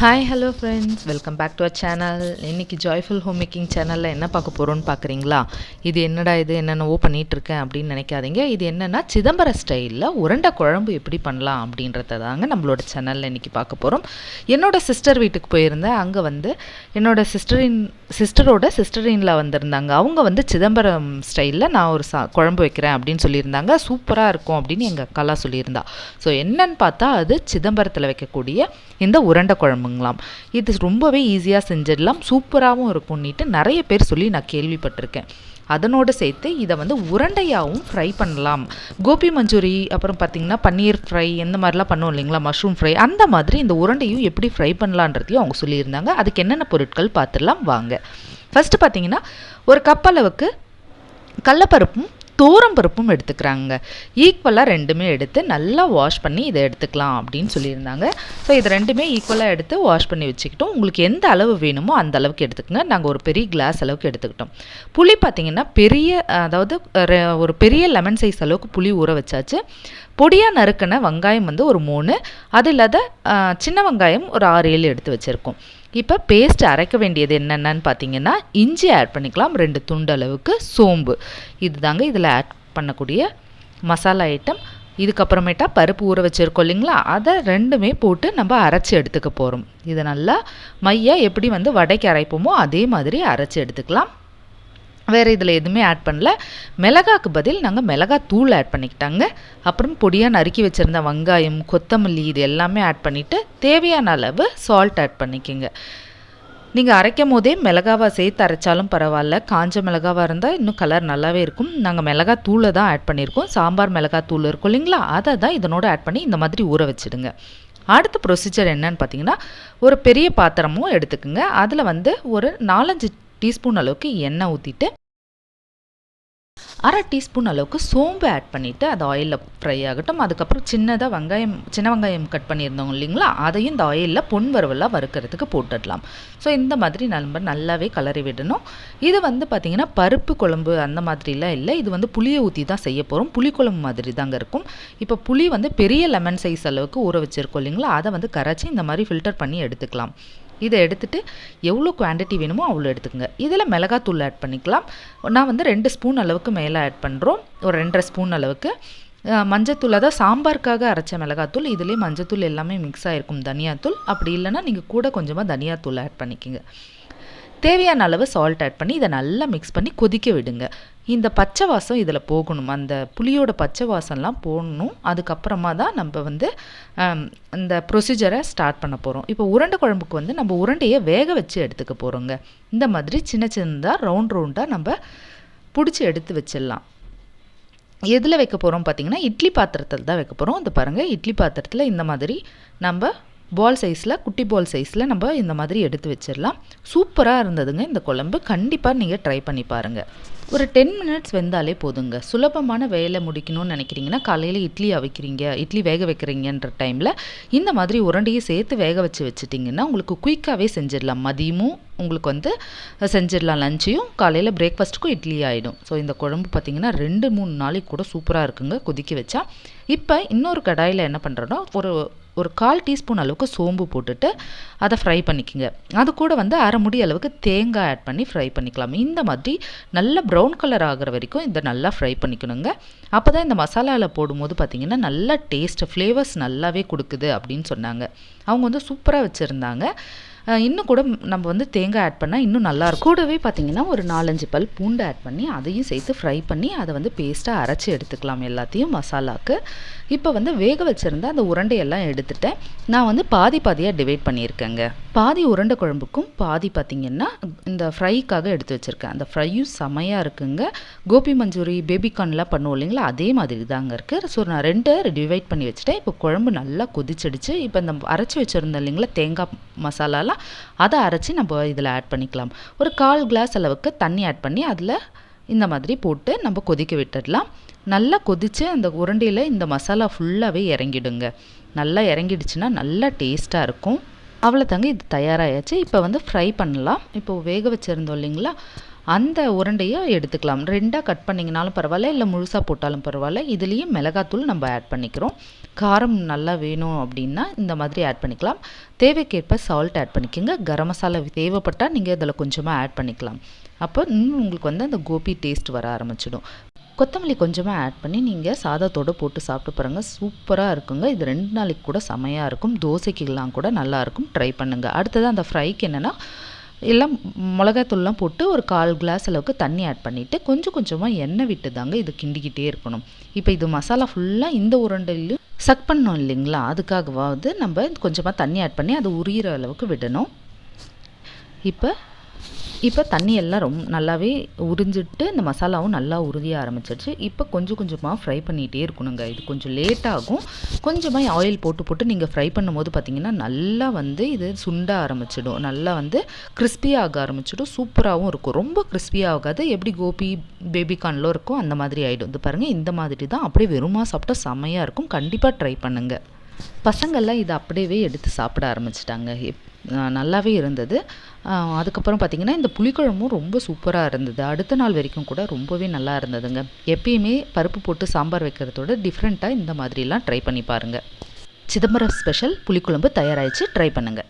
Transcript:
Hi hello friends welcome back to a channel இன்றைக்கி joyful home making சேனலில் என்ன பார்க்க போகிறோன்னு பார்க்குறீங்களா? இது என்னடா இது? என்னென்னவோ பண்ணிகிட்ருக்கேன் அப்படின்னு நினைக்காதீங்க. இது என்னென்னா சிதம்பர ஸ்டைலில் உருண்டை குழம்பு எப்படி பண்ணலாம் அப்படின்றத தாங்க நம்மளோட சேனலில் இன்றைக்கி பார்க்க போகிறோம் என்னோடய சிஸ்டர் வீட்டுக்கு போயிருந்தேன். அங்கே வந்து என்னோட சிஸ்டரின் சிஸ்டரோட சிஸ்டரின்ல வந்திருந்தாங்க. அவங்க வந்து சிதம்பரம் ஸ்டைலில் நான் ஒரு சா குழம்பு வைக்கிறேன் அப்படின்னு சொல்லியிருந்தாங்க. சூப்பராக இருக்கும் அப்படின்னு எங்கள் அக்காலாம் சொல்லியிருந்தா. ஸோ என்னன்னு பார்த்தா அது சிதம்பரத்தில் வைக்கக்கூடிய இந்த உருண்டை குழம்புங்களாம் இது ரொம்பவே ஈஸியாக செஞ்சிடலாம். சூப்பராகவும் இருக்கும்னிட்டு நிறைய பேர் சொல்லி நான் கேள்விப்பட்டிருக்கேன். அதனோடு சேர்த்து இதை வந்து உருண்டையாகவும் ஃப்ரை பண்ணலாம். கோபி மஞ்சூரி அப்புறம் பார்த்திங்கன்னா பன்னீர் ஃப்ரை இந்த மாதிரிலாம் பண்ணுவோம் இல்லைங்களா? மஷ்ரூம் ஃப்ரை அந்த மாதிரி இந்த உருண்டையும் எப்படி ஃப்ரை பண்ணலான்றதையும் அவங்க சொல்லியிருந்தாங்க. அதுக்கு என்னென்ன பொருட்கள் பார்த்துடலாம்? வாங்க. ஃபஸ்ட்டு பார்த்தீங்கன்னா ஒரு கப் அளவுக்கு கடலப்பருப்பும் தோரம் பருப்பும் எடுத்துக்கிறாங்க ஈக்குவலாக ரெண்டுமே எடுத்து நல்லா வாஷ் பண்ணி இதை எடுத்துக்கலாம் அப்படின்னு சொல்லியிருந்தாங்க. ஸோ இது ரெண்டுமே ஈக்குவலாக எடுத்து வாஷ் பண்ணி வச்சுக்கிட்டோம். உங்களுக்கு எந்த அளவு வேணுமோ அந்த அளவுக்கு எடுத்துக்கோங்க. நாங்கள் ஒரு பெரிய கிளாஸ் அளவுக்கு எடுத்துக்கிட்டோம். புளி பார்த்திங்கன்னா பெரிய அதாவது ரெ- ஒரு பெரிய லெமன் சைஸ் அளவுக்கு புளி ஊற வச்சாச்சு. பொடியாக நறுக்கின வெங்காயம் வந்து ஒரு மூணு. அது இல்லாத சின்ன வெங்காயம் ஒரு ஆறு ஏழு எடுத்து வச்சுருக்கோம். இப்போ பேஸ்ட் அரைக்க வேண்டியது என்னென்னு பார்த்தீங்கன்னா இஞ்சி ஆட் பண்ணிக்கலாம். ரெண்டு துண்டு அளவுக்கு சோம்பு. இதுதாங்க இதில் ஆட் பண்ணக்கூடிய மசாலா ஐட்டம் இதுக்கப்புறமேட்டா பருப்பு ஊற வச்சுருக்கோம் இல்லைங்களா? அதை ரெண்டுமே போட்டு நம்ம அரைச்சி எடுத்துக்க போகிறோம் இதை நல்லா மையா எப்படி வந்து வடைக்கு அரைப்போமோ அதே மாதிரி அரைச்சி எடுத்துக்கலாம். வேறு இதில் எதுவுமே ஆட் பண்ணல. மிளகாக்கு பதில் நாங்கள் மிளகாய் தூள் ஆட் பண்ணிக்கிட்டாங்க. அப்புறம் பொடியாக நறுக்கி வச்சுருந்த வெங்காயம் கொத்தமல்லி இது எல்லாமே ஆட் பண்ணிவிட்டு தேவையான அளவு சால்ட் ஆட் பண்ணிக்கோங்க. நீங்கள் அரைக்கும் போதே மிளகாவை சேர்த்து அரைச்சாலும் பரவாயில்ல. காஞ்ச மிளகாவாக இருந்தால் இன்னும் கலர் நல்லாவே இருக்கும். நாங்கள் மிளகாய் தூளை தான் ஆட் பண்ணியிருக்கோம். சாம்பார் மிளகாய் தூள் இருக்கும் இல்லைங்களா? அதை தான் இதனோட ஆட் பண்ணி இந்த மாதிரி ஊற வச்சுடுங்க. அடுத்த ப்ரொசீஜர் என்னன்னு பார்த்தீங்கன்னா ஒரு பெரிய பாத்திரமும் எடுத்துக்கோங்க. அதில் வந்து ஒரு நாலஞ்சு டீஸ்பூன் அளவுக்கு எண்ணெய் ஊற்றிட்டு அரை டீஸ்பூன் அளவுக்கு சோம்பு ஆட் பண்ணிவிட்டு அது ஆயிலில் ஃப்ரை ஆகட்டும். அதுக்கப்புறம் சின்னதாக வெங்காயம் சின்ன வெங்காயம் கட் பண்ணியிருந்தோம் இல்லைங்களா? அதையும் இந்த ஆயிலில் பொன் வறுவலாக வறுக்கிறதுக்கு போட்டுடலாம். ஸோ இந்த மாதிரி நம்ம நல்லாவே கலரி விடணும். இது வந்து பார்த்திங்கன்னா பருப்பு குழம்பு அந்த மாதிரிலாம் இல்லை. இது வந்து புளியை ஊற்றி தான் செய்ய போகிறோம் புளிக்குழம்பு மாதிரி தாங்க இருக்கும். இப்போ புளி வந்து பெரிய லெமன் சைஸ் அளவுக்கு ஊற வச்சுருக்கோம் இல்லைங்களா? அதை வந்து கரைச்சி இந்த மாதிரி ஃபில்டர் பண்ணி எடுத்துக்கலாம். இதை எடுத்துகிட்டு எவ்வளோ குவாண்டிட்டி வேணுமோ அவ்வளோ எடுத்துக்கோங்க. இதில் மிளகாத்தூள் ஆட் பண்ணிக்கலாம். நான் வந்து ரெண்டு ஸ்பூன் அளவுக்கு மேலே ஆட் பண்ணுறோம் ஒரு ரெண்டரை ஸ்பூன் அளவுக்கு. மஞ்சத்தூள் அதான் சாம்பாருக்காக அரைச்ச மிளகாத்தூள் இதுலேயே மஞ்சத்தூள் எல்லாமே மிக்ஸ் ஆகிருக்கும் தனியாத்தூள். அப்படி இல்லைன்னா நீங்கள் கூட கொஞ்சமாக தனியாத்தூள் ஆட் பண்ணிக்கோங்க. தேவையான அளவு சால்ட் ஆட் பண்ணி இதை நல்லா மிக்ஸ் பண்ணி கொதிக்க விடுங்க. இந்த பச்சை வாசம் இதில் போகணும். அந்த புளியோட பச்சை வாசம்லாம் போடணும். அதுக்கப்புறமா தான் நம்ம வந்து இந்த ப்ரொசீஜரை ஸ்டார்ட் பண்ண போகிறோம் இப்போ உருண்டை குழம்புக்கு வந்து நம்ம உருண்டையை வேக வச்சு எடுத்துக்க போகிறோங்க இந்த மாதிரி சின்ன சின்னதாக ரவுண்ட் ரவுண்டாக நம்ம பிடிச்சி எடுத்து வச்சிடலாம். எதில் வைக்க போகிறோம் பார்த்தீங்கன்னா இட்லி பாத்திரத்தில் தான் வைக்க போகிறோம் இந்த பாருங்கள் இட்லி பாத்திரத்தில் இந்த மாதிரி நம்ம பால் சைஸில் குட்டி பால் சைஸில் நம்ம இந்த மாதிரி எடுத்து வச்சிடலாம். சூப்பராக இருந்ததுங்க இந்த குழம்பு. கண்டிப்பாக நீங்கள் ட்ரை பண்ணி பாருங்கள் ஒரு டென் மினிட்ஸ் வெந்தாலே போதுங்க. சுலபமான வேலை முடிக்கணும்னு நினைக்கிறீங்கன்னா காலையில் இட்லி அவிக்கிறீங்க இட்லி வேக வைக்கிறீங்கன்ற டைமில் இந்த மாதிரி உருண்டையை சேர்த்து வேக வச்சு வச்சுட்டிங்கன்னா உங்களுக்கு குயிக்காகவே செஞ்சிடலாம். மதியமும் உங்களுக்கு வந்து செஞ்சிடலாம். லஞ்சையும் காலையில் பிரேக்ஃபாஸ்ட்டுக்கும் இட்லி ஆகிடும் ஸோ இந்த குழம்பு பார்த்திங்கன்னா ரெண்டு மூணு நாளைக்கு கூட சூப்பராக இருக்குங்க. கொதிக்க வச்சா. இப்போ இன்னொரு கடாயில் என்ன பண்ணுறோன்னா ஒரு ஒரு கால் டீஸ்பூன் அளவுக்கு சோம்பு போட்டுட்டு அதை ஃப்ரை பண்ணிக்கோங்க. அது கூட வந்து அரை முடி அளவுக்கு தேங்காய் ஆட் பண்ணி ஃப்ரை பண்ணிக்கலாம். இந்த மாதிரி நல்ல ப்ரௌன் கலர் ஆகிற வரைக்கும் இதை நல்லா ஃப்ரை பண்ணிக்கணுங்க. அப்போ தான் இந்த மசாலாவில் போடும்போது பார்த்திங்கன்னா நல்லா டேஸ்ட் ஃப்ளேவர்ஸ் நல்லாவே கொடுக்குது அப்படின்னு சொன்னாங்க. அவங்க வந்து சூப்பராக வச்சுருந்தாங்க. இன்னும் கூட நம்ம வந்து தேங்காய் ஆட் பண்ணால் இன்னும் நல்லா இருக்கும். கூடவே பார்த்தீங்கன்னா ஒரு நாலஞ்சு பல் பூண்டு ஆட் பண்ணி அதையும் சேர்த்து ஃப்ரை பண்ணி அதை வந்து பேஸ்ட்டாக அரைச்சி எடுத்துக்கலாம் எல்லாத்தையும் மசாலாக்கு. இப்போ வந்து வேக வச்சுருந்த அந்த உருண்டையெல்லாம் எடுத்துட்டேன். நான் வந்து பாதி பாதியாக டிவைட் பண்ணியிருக்கேங்க. பாதி உருண்டை குழம்புக்கும் பாதி பார்த்திங்கன்னா இந்த ஃப்ரைக்காக எடுத்து வச்சுருக்கேன். அந்த ஃப்ரையும் செமையாக இருக்குங்க. கோபி மஞ்சூரி பேபிகார்ன்லாம் பண்ணுவோம் இல்லைங்களா அதே மாதிரி தாங்க இருக்குது ஸோ நான் ரெண்டு டிவைட் பண்ணி வச்சுட்டேன். இப்போ குழம்பு நல்லா கொதிச்சிடுச்சு. இப்போ இந்த அரைச்சி வச்சுருந்தேன் இல்லைங்களா தேங்காய் மசாலாலாம் அதை அரைச்சி நம்ம இதில் ஆட் பண்ணிக்கலாம். ஒரு கால் கிளாஸ் அளவுக்கு தண்ணி ஆட் பண்ணி அதில் இந்த மாதிரி போட்டு நம்ம கொதிக்க விட்டுடலாம். நல்லா கொதித்து அந்த உருண்டையில் இந்த மசாலா ஃபுல்லாகவே இறங்கிடுங்க. நல்லா இறங்கிடுச்சுன்னா நல்லா டேஸ்ட்டாக இருக்கும். அவ்வளோதாங்க இது தயாராகியாச்சு இப்போ வந்து ஃப்ரை பண்ணலாம். இப்போ வேக வச்சுருந்தோம் இல்லைங்களா? அந்த உருண்டையை எடுத்துக்கலாம். ரெண்டாக கட் பண்ணிங்கனாலும் பரவாயில்ல இல்லை முழுசாக போட்டாலும் பரவாயில்ல. இதுலேயும் மிளகாத்தூள் நம்ம ஆட் பண்ணிக்கிறோம். காரம் நல்லா வேணும் அப்படின்னா இந்த மாதிரி ஆட் பண்ணிக்கலாம். தேவைக்கேற்ப சால்ட் ஆட் பண்ணிக்கோங்க. கரம் மசாலா தேவைப்பட்டால் நீங்கள் இதில் கொஞ்சமாக ஆட் பண்ணிக்கலாம். அப்போ இன்னும் உங்களுக்கு வந்து அந்த கோபி டேஸ்ட் வர ஆரம்பிச்சிடும். கொத்தமல்லி கொஞ்சமாக ஆட் பண்ணி நீங்கள் சாதத்தோடு போட்டு சாப்பிட்டு பாருங்கள் சூப்பராக இருக்குங்க. இது ரெண்டு நாளைக்கு கூட செமையாக இருக்கும். தோசைக்கெல்லாம் கூட நல்லாயிருக்கும் ட்ரை பண்ணுங்கள் அடுத்தது அந்த ஃப்ரைக்கு என்னென்னா எல்லாம் மிளகாத்தூள்லாம் போட்டு ஒரு கால் கிளாஸ் அளவுக்கு தண்ணி ஆட் பண்ணிவிட்டு கொஞ்சம் கொஞ்சமாக எண்ணெய் விட்டு தாங்க இது கிண்டிக்கிட்டே இருக்கணும். இப்போ இது மசாலா ஃபுல்லாக இந்த உருண்டையிலையும் சக் பண்ணோம் இல்லைங்களா? அதுக்காகவாவது நம்ம கொஞ்சமாக தண்ணி ஆட் பண்ணி அது உரியிற அளவுக்கு விடணும். இப்போ இப்போ தண்ணி எல்லாம் ரொம்ப நல்லாவே உறிஞ்சிட்டு இந்த மசாலாவும் நல்லா உருகிய ஆரம்பிச்சிடுச்சு இப்போ கொஞ்சம் கொஞ்சமாக ஃப்ரை பண்ணிகிட்டே இருக்கணுங்க. இது கொஞ்சம் லேட்டாகும் கொஞ்சமாக ஆயில் போட்டு போட்டு நீங்கள் ஃப்ரை பண்ணும்போது பார்த்தீங்கன்னா நல்லா வந்து இது சுண்ட ஆரம்பிச்சிடும். நல்லா வந்து கிறிஸ்பியாக ஆரம்பிச்சிடும். சூப்பராகவும் இருக்கும். ரொம்ப கிறிஸ்பியாக ஆகாது. எப்படி கோபி பேபிகார்ன்லாம் இருக்கும் அந்த மாதிரி ஆகிடும் இது பாருங்கள் இந்த மாதிரி தான். அப்படியே வெறுமா சாப்பிட்டா செம்மையாக இருக்கும். கண்டிப்பாக ட்ரை பண்ணுங்கள் பசங்கள்லாம் இதை அப்படியே எடுத்து சாப்பிட ஆரம்பிச்சிட்டாங்க. நல்லாவே இருந்தது. அதுக்கப்புறம் பார்த்திங்கன்னா இந்த புளிக்குழம்பும் ரொம்ப சூப்பராக இருந்தது. அடுத்த நாள் வரைக்கும் கூட ரொம்பவே நல்லா இருந்ததுங்க. எப்பயுமே பருப்பு போட்டு சாம்பார் வைக்கிறதோட டிஃப்ரெண்ட்டாக இந்த மாதிரிலாம் ட்ரை பண்ணி பாருங்கள் சிதம்பரம் ஸ்பெஷல் புளிக்குழம்பு தயாராகிடுச்சு ட்ரை பண்ணுங்கள்